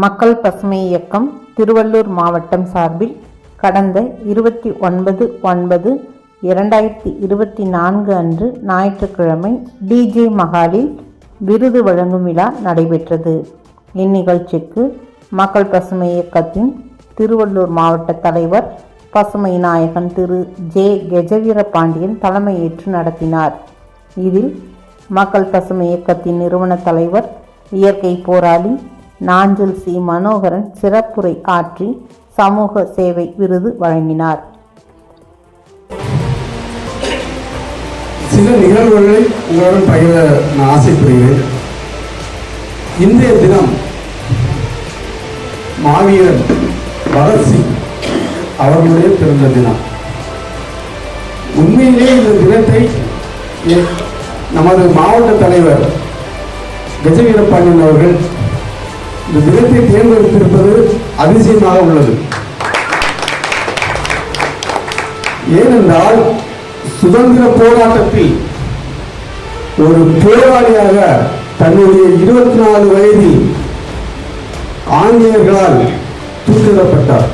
மக்கள் பசுமை இயக்கம் திருவள்ளூர் மாவட்டம் சார்பில் கடந்த இருபத்தி ஒன்பது ஒன்பது இரண்டாயிரத்தி இருபத்தி நான்கு அன்று ஞாயிற்றுக்கிழமை டிஜே மகாலில் விருது வழங்கும் விழா நடைபெற்றது. இந்நிகழ்ச்சிக்கு மக்கள் பசுமை இயக்கத்தின் திருவள்ளூர் மாவட்ட தலைவர் பசுமை நாயகன் திரு. ஜே. கெஜவீர பாண்டியன் தலைமையேற்று நடத்தினார். இதில் மக்கள் பசுமை இயக்கத்தின் நிறுவன தலைவர் இயற்கை போராளி நாஞ்சில் சி. மனோகரன் சிறப்புரை ஆற்றி சமூக சேவை விருது வழங்கினார். சில நிகழ்வுகளை உங்களுடன் பகிர நான் ஆசைப்படுகிறேன். இன்றைய தினம் மாவீரன் பகத்சிங் அவர்களுடைய பிறந்த தினம். உண்மையிலே இந்த தினத்தை நமது மாவட்ட தலைவர் கஜவீரப்பாண்டியன் அவர்கள் இந்த தினத்தை தேர்ந்தெடுத்திருப்பது அதிசயமாக உள்ளது. ஏனென்றால் சுதந்திர போராட்டத்தில் ஒரு போராளியாக தன்னுடைய இருபத்தி நாலு வயதில் ஆங்கிலேயர்களால் தூக்கிடப்பட்டார்